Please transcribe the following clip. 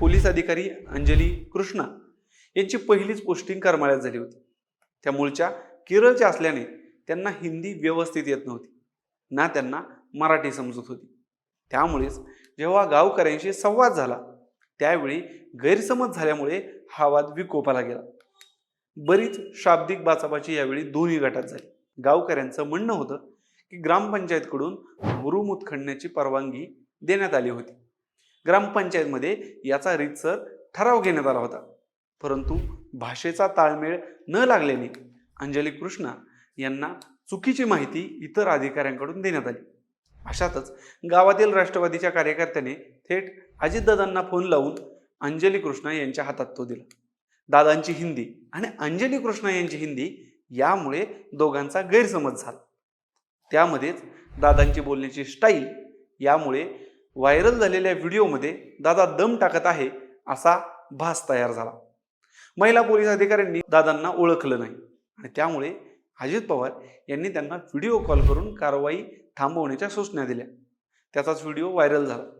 Police अधिकारी अंजली कृष्णा यांची पहिलीच पोस्टिंग करमाळ्यात झाली होती. त्या मूळच्या केरळच्या असल्याने त्यांना हिंदी व्यवस्थित येत नव्हती. ना त्यांना मराठी समजत होती. त्यामुळेच जेव्हा गावकऱ्यांशी संवाद झाला त्यावेळी गैरसमज झाल्यामुळे हा वाद विकोपाला गेला. बरीच शाब्दिक बाचाबाची यावेळी दोन्ही गटात झाली. गावकऱ्यांचं म्हणणं होतं की ग्रामपंचायतकडून मुरुम खणण्याची परवानगी देण्यात आली होती. ग्रामपंचायतमध्ये याचा रीतसर ठराव घेण्यात आला होता. परंतु भाषेचा ताळमेळ न लागल्याने अंजली कृष्णा यांना चुकीची माहिती इतर अधिकाऱ्यांकडून देण्यात आली. अशातच गावातील राष्ट्रवादीच्या कार्यकर्त्याने थेट अजितदादांना फोन लावून अंजली कृष्णा यांच्या हातात तो दिला. दादांची हिंदी आणि अंजली कृष्णा यांची हिंदी यामुळे दोघांचा गैरसमज झाला. त्यामध्येच दादांची बोलण्याची स्टाईल यामुळे व्हायरल झालेल्या व्हिडिओमध्ये दादा दम टाकत आहे असा भास तयार झाला. महिला पोलीस अधिकाऱ्यांनी दादांना ओळखलं नाही आणि त्यामुळे अजित पवार यांनी त्यांना व्हिडिओ कॉल करून कारवाई थांबवण्याच्या सूचना दिल्या. त्याचाच व्हिडिओ व्हायरल झाला.